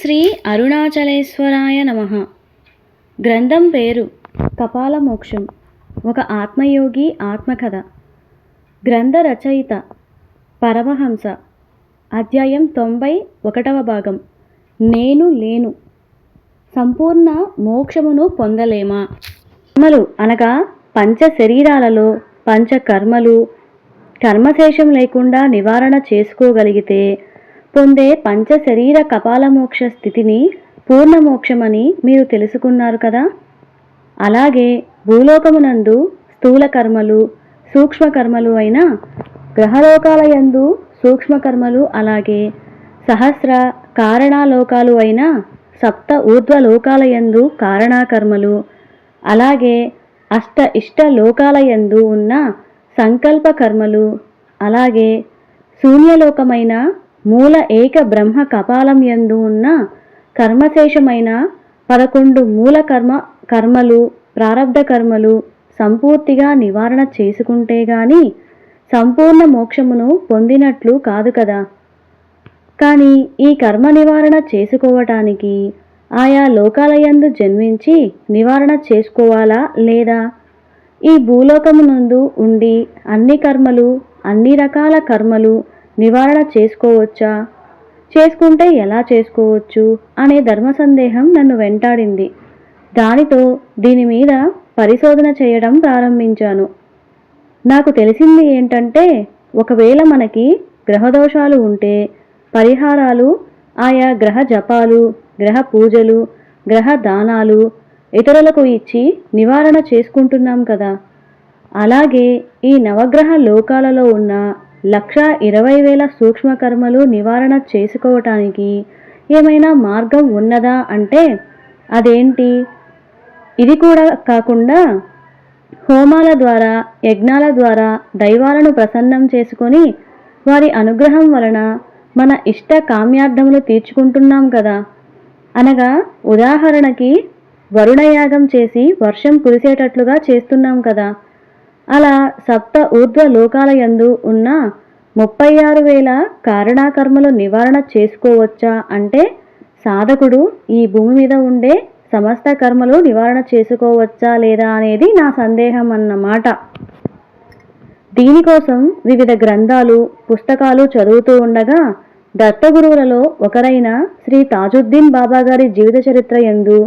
శ్రీ అరుణాచలేశ్వరాయ నమ. గ్రంథం పేరు కపాల మోక్షం ఒక ఆత్మయోగి ఆత్మకథ. గ్రంథ రచయిత పరమహంస. అధ్యాయం తొంభై ఒకటవ భాగం. నేను లేను. సంపూర్ణ మోక్షమును పొందలేమా? కర్మలు అనగా పంచ శరీరాలలో పంచ కర్మలు. కర్మశేషం లేకుండా నివారణ చేసుకోగలిగితే పొందే పంచ శరీర కపాల మోక్ష స్థితిని పూర్ణ మోక్షమని మీరు తెలుసుకున్నారు కదా? అలాగే భూలోకమునందు స్థూల కర్మలు సూక్ష్మకర్మలు అయిన గ్రహలోకాల అలాగే సహస్ర కారణాలోకాలు అయిన సప్త ఊర్ధ్వలోకాలయందు కారణాకర్మలు అలాగే అష్ట ఇష్ట లోకాలయందు ఉన్న సంకల్ప కర్మలు అలాగే శూన్యలోకమైన మూల ఏక బ్రహ్మ కపాలం యందు ఉన్న కర్మశేషమైన పదకొండు మూల కర్మ కర్మలు ప్రారంధ కర్మలు సంపూర్తిగా నివారణ చేసుకుంటే గాని సంపూర్ణ మోక్షమును పొందినట్లు కాదు కదా. కానీ ఈ కర్మ నివారణ చేసుకోవటానికి ఆయా లోకాలయందు జన్మించి నివారణ చేసుకోవాలా లేదా? ఈ భూలోకమునందు ఉండి అన్ని కర్మలు అన్ని రకాల కర్మలు నివారణ చేసుకోవచ్చా? చేసుకుంటే ఎలా చేసుకోవచ్చు? అనే ధర్మ సందేహం నన్ను వెంటాడింది. దానితో దీని మీద పరిశోధన చేయడం ప్రారంభించాను. నాకు తెలిసింది ఏంటంటే ఒకవేళ మనకి గ్రహదోషాలు ఉంటే పరిహారాలు ఆయా గ్రహ జపాలు గ్రహ పూజలు గ్రహ దానాలు ఇతరులకు ఇచ్చి నివారణ చేసుకుంటున్నాం కదా. అలాగే ఈ నవగ్రహ లోకాలలో ఉన్న లక్ష ఇరవై వేల సూక్ష్మకర్మలు నివారణ చేసుకోవటానికి ఏమైనా మార్గం ఉన్నదా అంటే అదేంటి? ఇది కూడా కాకుండా హోమాల ద్వారా యజ్ఞాల ద్వారా దైవాలను ప్రసన్నం చేసుకొని వారి అనుగ్రహం వలన మన ఇష్ట కామ్యార్థములు తీర్చుకుంటున్నాం కదా. అనగా ఉదాహరణకి వరుణయాగం చేసి వర్షం కురిసేటట్లుగా చేస్తున్నాం కదా. అలా సప్త ఊర్ధ్వ లోకాల యందు ఉన్న ముప్పై ఆరు వేల కారణాకర్మలు నివారణ చేసుకోవచ్చా అంటే సాధకుడు ఈ భూమి మీద ఉండే సమస్త కర్మలు నివారణ చేసుకోవచ్చా లేదా అనేది నా సందేహం అన్నమాట. దీనికోసం వివిధ గ్రంథాలు పుస్తకాలు చదువుతూ ఉండగా దత్తగురువులలో ఒకరైన శ్రీ తాజుద్దీన్ బాబా గారి జీవిత చరిత్ర ఎందు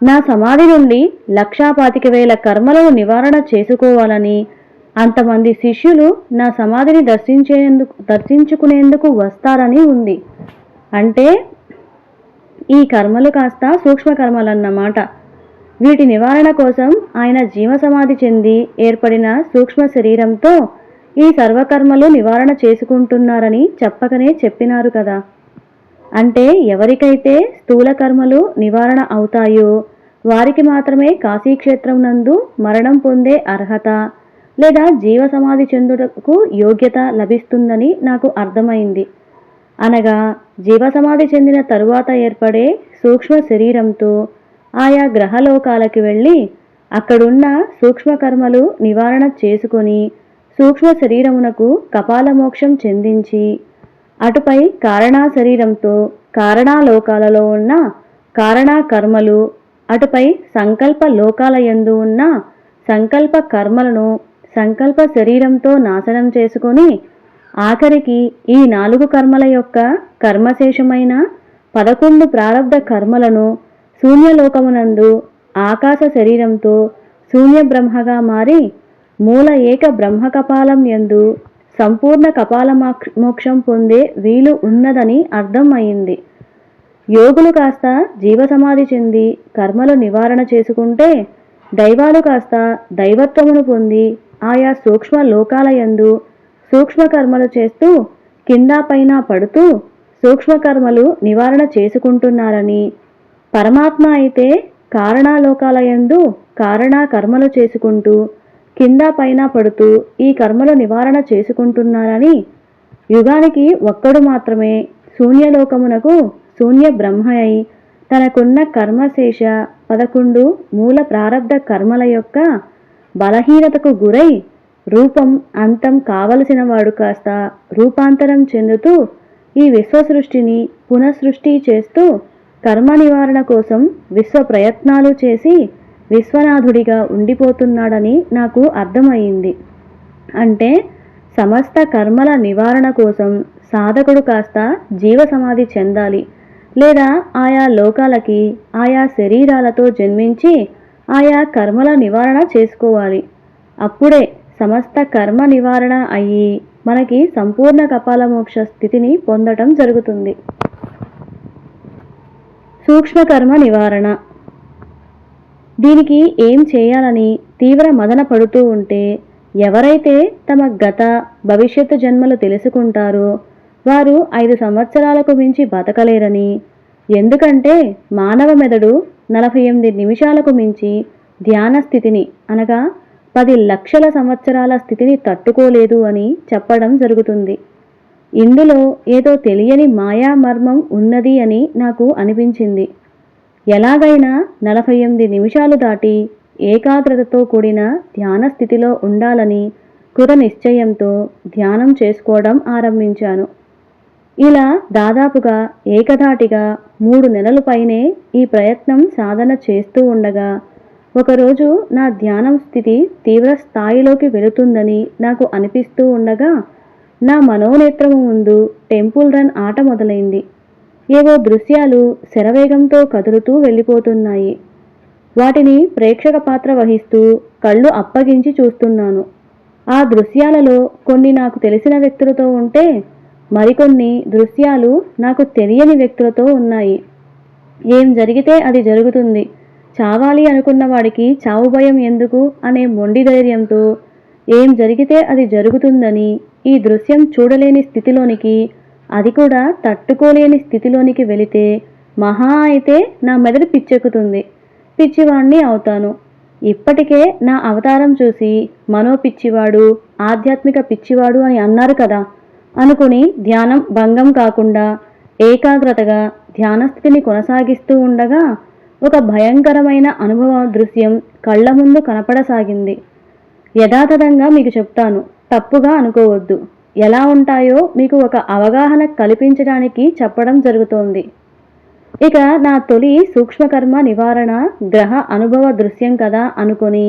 నా సమాధి నుండి లక్షా పాతిక వేల కర్మలను నివారణ చేసుకోవాలని. అంతమంది శిష్యులు నా సమాధిని దర్శించేందుకు దర్శించుకునేందుకు వస్తారని ఉంది. అంటే ఈ కర్మలు కాస్త సూక్ష్మ కర్మలన్నమాట వీటి నివారణ కోసం ఆయన జీవ సమాధి చెంది ఏర్పడిన సూక్ష్మ శరీరంతో ఈ సర్వకర్మలు నివారణ చేసుకుంటున్నారని చెప్పకనే చెప్పినారు కదా. అంటే ఎవరికైతే స్థూల కర్మలు నివారణ అవుతాయో వారికి మాత్రమే కాశీక్షేత్రం నందు మరణం పొందే అర్హత లేదా జీవ సమాధి చెందుటకు యోగ్యత లభిస్తుందని నాకు అర్థమైంది. అనగా జీవసమాధి చెందిన తరువాత ఏర్పడే సూక్ష్మ శరీరంతో ఆయా గ్రహలోకాలకి వెళ్ళి అక్కడున్న సూక్ష్మ కర్మలు నివారణ చేసుకొని సూక్ష్మ శరీరమునకు కపాల మోక్షం చెందించి అటుపై కారణా శరీరంతో కారణాలోకాలలో ఉన్న కారణా కర్మలు అటుపై సంకల్ప లోకాల యందు ఉన్న సంకల్ప కర్మలను సంకల్ప శరీరంతో నాశనం చేసుకొని ఆఖరికి ఈ నాలుగు కర్మల యొక్క కర్మశేషమైన పదకొండు ప్రారంధ కర్మలను శూన్యలోకమునందు ఆకాశ శరీరంతో శూన్య బ్రహ్మగా మారి మూల ఏక బ్రహ్మ కపాలం యందు సంపూర్ణ కపాల మోక్షం పొందే వీలు ఉన్నదని అర్థం అయింది. యోగులు కాస్త జీవసమాధి చెంది కర్మలు నివారణ చేసుకుంటే దైవాలు కాస్త దైవత్వమును పొంది ఆయా సూక్ష్మ లోకాల యందు సూక్ష్మ కర్మలు చేస్తూ కింద పైన పడుతూ సూక్ష్మ కర్మలు నివారణ చేసుకుంటున్నారని పరమాత్మ అయితే కారణాలోకాలయందు యందు కారణా కర్మలు చేసుకుంటూ కింద పైన పడుతూ ఈ కర్మలు నివారణ చేసుకుంటున్నారని యుగానికి ఒక్కడు మాత్రమే శూన్యలోకమునకు శూన్య బ్రహ్మ అయి తనకున్న కర్మశేష పదకొండు మూల ప్రారబ్ధ కర్మల యొక్క బలహీనతకు గురై రూపం అంతం కావలసిన వాడు కాస్త రూపాంతరం చెందుతూ ఈ విశ్వ సృష్టిని పునఃసృష్టి చేస్తూ కర్మ నివారణ కోసం విశ్వ ప్రయత్నాలు చేసి విశ్వనాథుడిగా ఉండిపోతున్నాడని నాకు అర్థమయ్యింది. అంటే సమస్త కర్మల నివారణ కోసం సాధకుడు కాస్త జీవ సమాధి చెందాలి. లేదా ఆయా లోకాలకి ఆయా శరీరాలతో జన్మించి ఆయా కర్మల నివారణ చేసుకోవాలి. అప్పుడే సమస్త కర్మ నివారణ అయ్యి మనకి సంపూర్ణ కపాలమోక్ష స్థితిని పొందటం జరుగుతుంది. సూక్ష్మకర్మ నివారణ. దీనికి ఏం చేయాలని తీవ్ర మదన పడుతూ ఉంటే ఎవరైతే తమ గత భవిష్యత్తు జన్మలు తెలుసుకుంటారో వారు ఐదు సంవత్సరాలకు మించి బతకలేరని. ఎందుకంటే మానవ మెదడు నలభై ఎనిమిది నిమిషాలకు మించి ధ్యాన స్థితిని అనగా పది లక్షల సంవత్సరాల స్థితిని తట్టుకోలేదు అని చెప్పడం జరుగుతుంది. ఇందులో ఏదో తెలియని మాయా మర్మం ఉన్నది అని నాకు అనిపించింది. ఎలాగైనా నలభై ఎనిమిది నిమిషాలు దాటి ఏకాగ్రతతో కూడిన ధ్యాన స్థితిలో ఉండాలని కృత నిశ్చయంతో ధ్యానం చేసుకోవడం ఆరంభించాను. ఇలా దాదాపుగా ఏకధాటిగా మూడు నెలల పైనే ఈ ప్రయత్నం సాధన చేస్తూ ఉండగా ఒకరోజు నా ధ్యానం స్థితి తీవ్ర స్థాయిలోకి వెళుతుందని నాకు అనిపిస్తూ ఉండగా నా మనోనేత్రము ముందు టెంపుల్ రన్ ఆట మొదలైంది. ఏవో దృశ్యాలు శరవేగంతో కదులుతూ వెళ్ళిపోతున్నాయి. వాటిని ప్రేక్షక పాత్ర వహిస్తూ కళ్ళు అప్పగించి చూస్తున్నాను. ఆ దృశ్యాలలో కొన్ని నాకు తెలిసిన వ్యక్తులతో ఉంటే మరికొన్ని దృశ్యాలు నాకు తెలియని వ్యక్తులతో ఉన్నాయి. ఏం జరిగితే అది జరుగుతుంది. చావాలి అనుకున్న వాడికి చావు భయం ఎందుకు అనే మొండి ధైర్యంతో ఏం జరిగితే అది జరుగుతుందని ఈ దృశ్యం చూడలేని స్థితిలోనికి అది కూడా తట్టుకోలేని స్థితిలోనికి వెళితే మహా అయితే నా మెదడు పిచ్చెక్కుతుంది. పిచ్చివాణ్ణి అవుతాను. ఇప్పటికే నా అవతారం చూసి మనో పిచ్చివాడు ఆధ్యాత్మిక పిచ్చివాడు అని అన్నారు కదా. అనుకుని ధ్యానం భంగం కాకుండా ఏకాగ్రతగా ధ్యానస్థితిని కొనసాగిస్తూ ఉండగా ఒక భయంకరమైన అనుభవ దృశ్యం కళ్ళ ముందు కనపడసాగింది. యథాతథంగా మీకు చెప్తాను తప్పుగా అనుకోవద్దు. ఎలా ఉంటాయో మీకు ఒక అవగాహన కల్పించడానికి చెప్పడం జరుగుతోంది. ఇక నా తొలి సూక్ష్మకర్మ నివారణ గ్రహ అనుభవ దృశ్యం కదా అనుకొని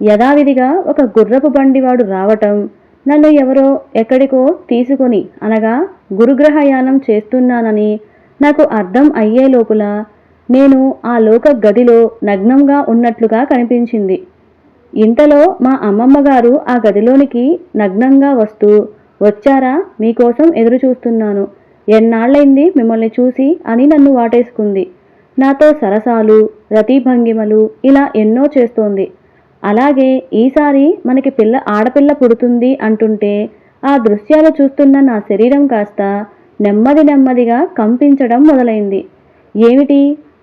యథావిధిగా ఒక గుర్రపు బండివాడు రావటం నన్ను ఎవరో ఎక్కడికో తీసుకొని అనగా గురుగ్రహయానం చేస్తున్నానని నాకు అర్థం అయ్యే లోపల నేను ఆ లోక గదిలో నగ్నంగా ఉన్నట్లుగా కనిపించింది. ఇంతలో మా అమ్మమ్మగారు ఆ గదిలోనికి నగ్నంగా వస్తూ వచ్చారా? మీకోసం ఎదురు చూస్తున్నాను ఎన్నాళ్ళైంది మిమ్మల్ని చూసి అని నన్ను వాటేసుకుంది. నాతో సరసాలు రతిభంగిమలు ఇలా ఎన్నో చేస్తోంది. అలాగే ఈసారి మనకి పిల్ల ఆడపిల్ల పుడుతుంది అంటుంటే ఆ దృశ్యాలు చూస్తున్న నా శరీరం కాస్త నెమ్మది నెమ్మదిగా కంపించడం మొదలైంది. ఏమిటి?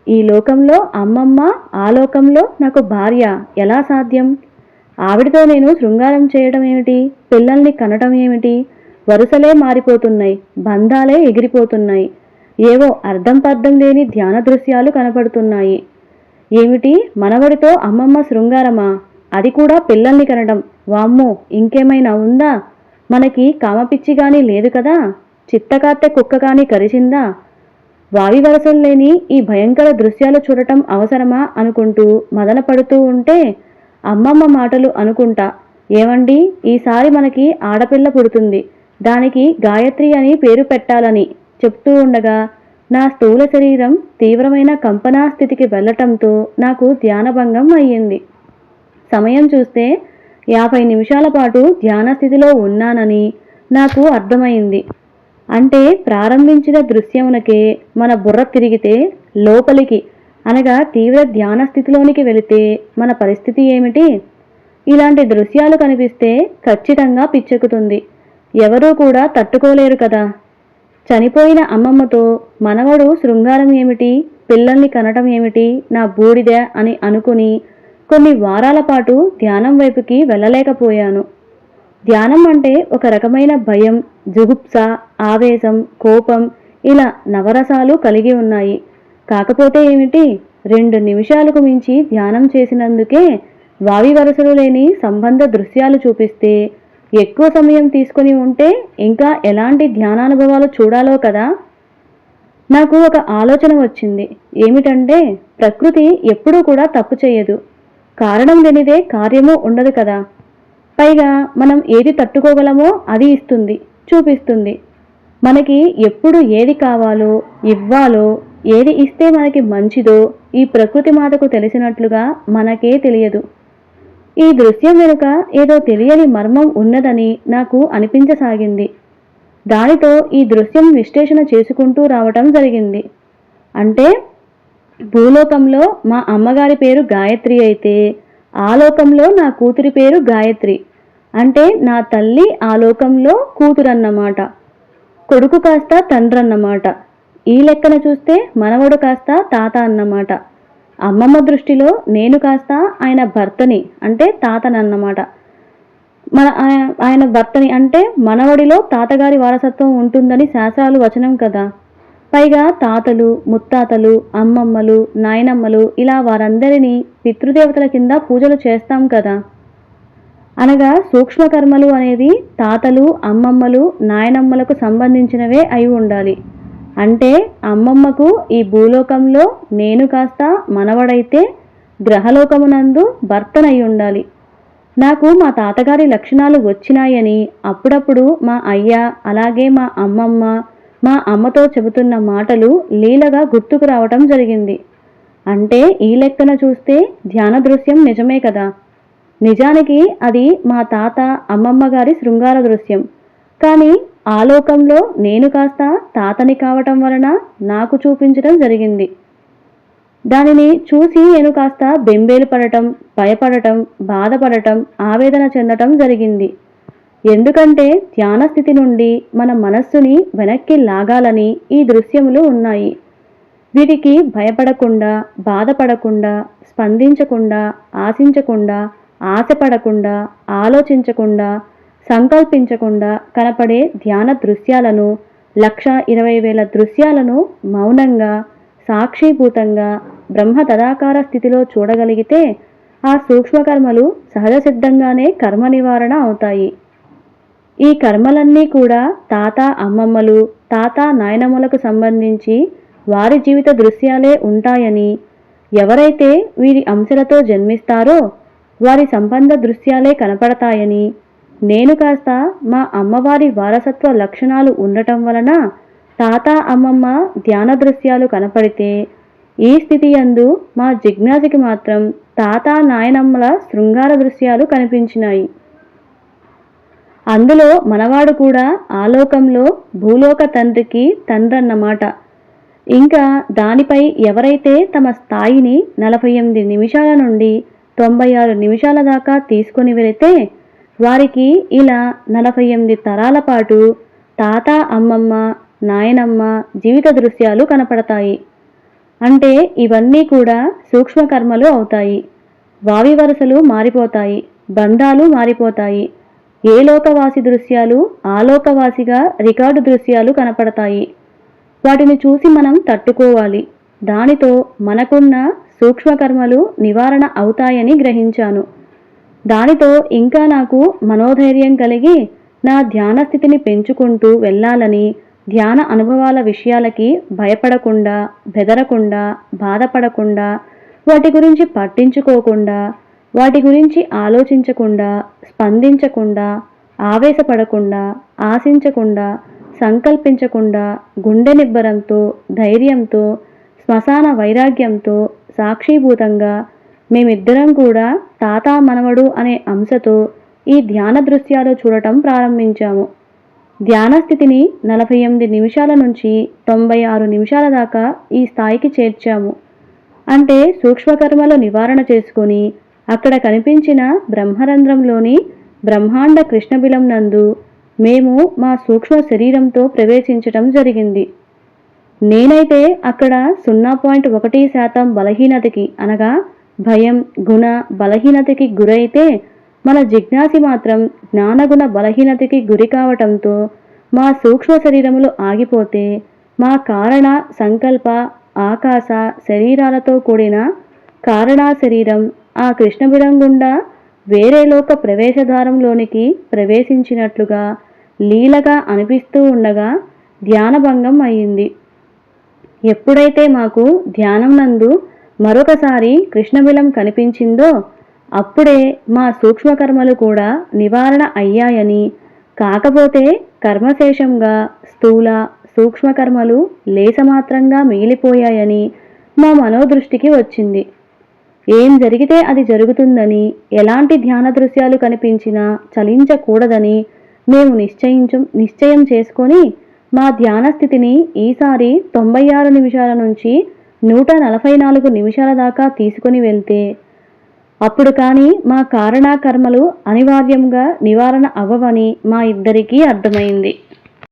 ఈ లోకంలో అమ్మమ్మ ఆ లోకంలో నాకు భార్య ఎలా సాధ్యం? ఆవిడతో నేను శృంగారం చేయడం ఏమిటి? పిల్లల్ని కనటం ఏమిటి? వరుసలే మారిపోతున్నాయి బంధాలే ఎగిరిపోతున్నాయి. ఏవో అర్థం పర్థం లేని ధ్యాన దృశ్యాలు కనపడుతున్నాయి. ఏమిటి? మనవడితో అమ్మమ్మ శృంగారమా? అది కూడా పిల్లల్ని కనడం వామ్మో ఇంకేమైనా ఉందా? మనకి కామపిచ్చి కానీ లేదు కదా? చిత్తకాత్తె కుక్క కానీ కరిచిందా? వావి వరసలు లేని ఈ భయంకర దృశ్యాలు చూడటం అవసరమా అనుకుంటూ మదన పడుతూ ఉంటే అమ్మమ్మ మాటలు అనుకుంటా. ఏమండి ఈసారి మనకి ఆడపిల్ల పుడుతుంది. దానికి గాయత్రి అని పేరు పెట్టాలని చెప్తూ ఉండగా నా స్థూల శరీరం తీవ్రమైన కంపనా స్థితికి వెళ్ళటంతో నాకు ధ్యానభంగం అయ్యింది. సమయం చూస్తే యాభై నిమిషాల పాటు ధ్యాన స్థితిలో ఉన్నానని నాకు అర్థమైంది. అంటే ప్రారంభించిన దృశ్యమునకే మన బుర్ర తిరిగితే లోపలికి అనగా తీవ్ర ధ్యాన స్థితిలోనికి వెళితే మన పరిస్థితి ఏమిటి? ఇలాంటి దృశ్యాలు కనిపిస్తే ఖచ్చితంగా పిచ్చెక్కుతుంది. ఎవరూ కూడా తట్టుకోలేరు కదా. చనిపోయిన అమ్మమ్మతో మనవడు శృంగారం ఏమిటి? పిల్లల్ని కనటం ఏమిటి? నా బూడిద అని అనుకుని కొన్ని వారాల పాటు ధ్యానం వైపుకి వెళ్ళలేకపోయాను. ధ్యానం అంటే ఒక రకమైన భయం జుగుప్స ఆవేశం కోపం ఇలా నవరసాలు కలిగి ఉన్నాయి. కాకపోతే ఏమిటి? రెండు నిమిషాలకు మించి ధ్యానం చేసినందుకే వావి వరుసలు లేని సంబంధ దృశ్యాలు చూపిస్తే ఎక్కువ సమయం తీసుకొని ఉంటే ఇంకా ఎలాంటి ధ్యానానుభవాలు చూడాలో కదా? నాకు ఒక ఆలోచన వచ్చింది. ఏమిటంటే ప్రకృతి ఎప్పుడూ కూడా తప్పు చేయదు. కారణం లేనిదే కార్యము ఉండదు కదా. పైగా మనం ఏది తట్టుకోగలమో అది ఇస్తుంది చూపిస్తుంది. మనకి ఎప్పుడు ఏది కావాలో ఇవ్వాలో ఏది ఇస్తే మనకి మంచిదో ఈ ప్రకృతి మాతకు తెలిసినట్లుగా మనకే తెలియదు. ఈ దృశ్యం వెనుక ఏదో తెలియని మర్మం ఉన్నదని నాకు అనిపించసాగింది. దానితో ఈ దృశ్యం విశ్లేషణ చేసుకుంటూ రావటం జరిగింది. అంటే భూలోకంలో మా అమ్మగారి పేరు గాయత్రి అయితే ఆ లోకంలో నా కూతురి పేరు గాయత్రి. అంటే నా తల్లి ఆ లోకంలో కూతురన్నమాట. కొడుకు కాస్త తండ్రన్నమాట. ఈ లెక్కన చూస్తే మనవడు కాస్త తాత అన్నమాట. అమ్మమ్మ దృష్టిలో నేను కాస్త ఆయన భర్తని అంటే తాతనన్నమాట. మన ఆయన భర్తని అంటే మనవడిలో తాతగారి వారసత్వం ఉంటుందని శాస్త్రాలు వచనం కదా. పైగా తాతలు ముత్తాతలు అమ్మమ్మలు నాయనమ్మలు ఇలా వారందరినీ పితృదేవతల కింద పూజలు చేస్తాం కదా. అనగా సూక్ష్మకర్మలు అనేది తాతలు అమ్మమ్మలు నాయనమ్మలకు సంబంధించినవే అయి ఉండాలి. అంటే అమ్మమ్మకు ఈ భూలోకంలో నేను కాస్త మనవడైతే గ్రహలోకమునందు భర్తనై ఉండాలి నాకు మా తాతగారి లక్షణాలు వచ్చినాయని అప్పుడప్పుడు మా అయ్య అలాగే మా అమ్మమ్మ మా అమ్మతో చెబుతున్న మాటలు లీలగా గుర్తుకు రావటం జరిగింది. అంటే ఈ లెక్కన చూస్తే ధ్యాన దృశ్యం నిజమే కదా? నిజానికి అది మా తాత అమ్మమ్మ గారి శృంగార దృశ్యం. కానీ ఆ లోకంలో నేను కాస్త తాతని కావటం వలన నాకు చూపించడం జరిగింది. దానిని చూసి నేను కాస్త బెంబేలు పడటం భయపడటం బాధపడటం ఆవేదన చెందటం జరిగింది. ఎందుకంటే ధ్యాన స్థితి నుండి మన మనస్సుని వెనక్కి లాగాలని ఈ దృశ్యములు ఉన్నాయి. వీటికి భయపడకుండా బాధపడకుండా స్పందించకుండా ఆశించకుండా ఆశపడకుండా ఆలోచించకుండా సంకల్పించకుండా కనపడే ధ్యాన దృశ్యాలను లక్ష ఇరవై వేల దృశ్యాలను మౌనంగా సాక్షిభూతంగా బ్రహ్మ తదాకార స్థితిలో చూడగలిగితే ఆ సూక్ష్మకర్మలు సహజ సిద్ధంగానే కర్మ నివారణ అవుతాయి. ఈ కర్మలన్నీ కూడా తాత అమ్మమ్మలు తాత నాయనమ్మలకు సంబంధించి వారి జీవిత దృశ్యాలే ఉంటాయని ఎవరైతే వీరి అంశలతో జన్మిస్తారో వారి సంబంధ దృశ్యాలే కనపడతాయని నేను కాస్త మా అమ్మవారి వారసత్వ లక్షణాలు ఉండటం వలన తాత అమ్మమ్మ ధ్యాన దృశ్యాలు కనపడితే ఈ స్థితి యందు మా జిజ్ఞాసకి మాత్రం తాత నాయనమ్మల శృంగార దృశ్యాలు కనిపించినాయి. అందులో మనవాడు కూడా ఆలోకంలో భూలోక తండ్రికి తండ్రన్నమాట. ఇంకా దానిపై ఎవరైతే తమ స్థాయిని నలభై ఎనిమిది నిమిషాల నుండి తొంభై ఆరు నిమిషాల దాకా తీసుకొని వెళితే వారికి ఇలా నలభై ఎనిమిది తరాల పాటు తాత అమ్మమ్మ నాయనమ్మ జీవిత దృశ్యాలు కనపడతాయి. అంటే ఇవన్నీ కూడా సూక్ష్మకర్మలు అవుతాయి. వావి వరుసలు మారిపోతాయి బంధాలు మారిపోతాయి. ఏ లోకవాసి దృశ్యాలు ఆలోకవాసిగా రికార్డు దృశ్యాలు కనపడతాయి. వాటిని చూసి మనం తట్టుకోవాలి. దానితో మనకున్న సూక్ష్మకర్మలు నివారణ అవుతాయని గ్రహించాను. దానితో ఇంకా నాకు మనోధైర్యం కలిగి నా ధ్యాన స్థితిని పెంచుకుంటూ వెళ్ళాలని ధ్యాన అనుభవాల విషయాలకి భయపడకుండా బెదరకుండా బాధపడకుండా వాటి గురించి పట్టించుకోకుండా వాటి గురించి ఆలోచించకుండా స్పందించకుండా ఆవేశపడకుండా ఆశించకుండా సంకల్పించకుండా గుండె నిబ్బరంతో ధైర్యంతో శ్మశాన వైరాగ్యంతో సాక్షీభూతంగా మేమిద్దరం కూడా తాత మనవడు అనే అంశతో ఈ ధ్యాన దృశ్యాలు చూడటం ప్రారంభించాము. ధ్యాన స్థితిని నలభై ఎనిమిది నిమిషాల నుంచి తొంభై ఆరు నిమిషాల దాకా ఈ స్థాయికి చేర్చాము. అంటే సూక్ష్మకర్మలు నివారణ చేసుకొని అక్కడ కనిపించిన బ్రహ్మరంధ్రంలోని బ్రహ్మాండ కృష్ణబిలం నందు మేము మా సూక్ష్మ శరీరంతో ప్రవేశించటం జరిగింది. నేనైతే అక్కడ సున్నా పాయింట్ ఒకటి శాతం బలహీనతకి అనగా భయం గుణ బలహీనతకి గురైతే మన జిజ్ఞాసి మాత్రం జ్ఞానగుణ బలహీనతకి గురి కావటంతో మా సూక్ష్మ శరీరములు ఆగిపోతే మా కారణ సంకల్ప ఆకాశ శరీరాలతో కూడిన కారణా శరీరం ఆ కృష్ణబిడం గుండా వేరే లోక ప్రవేశద్వారంలోనికి ప్రవేశించినట్లుగా లీలగా అనిపిస్తూ ఉండగా ధ్యానభంగం అయింది. ఎప్పుడైతే మాకు ధ్యానం నందు మరొకసారి కృష్ణబిలం కనిపించిందో అప్పుడే మా సూక్ష్మకర్మలు కూడా నివారణ అయ్యాయని. కాకపోతే కర్మశేషంగా స్థూల సూక్ష్మకర్మలు లేసమాత్రంగా మిగిలిపోయాయని మా మనోదృష్టికి వచ్చింది. ఏం జరిగితే అది జరుగుతుందని ఎలాంటి ధ్యాన దృశ్యాలు కనిపించినా చలించకూడదని మేము నిశ్చయించు నిశ్చయం చేసుకొని మా ధ్యాన స్థితిని ఈసారి తొంభై ఆరు నిమిషాల నుంచి నూట నలభై నాలుగు నిమిషాల దాకా తీసుకుని వెళ్తే అప్పుడు కానీ మా కారణాకర్మలు అనివార్యంగా నివారణ అవ్వవని మా ఇద్దరికీ అర్థమైంది.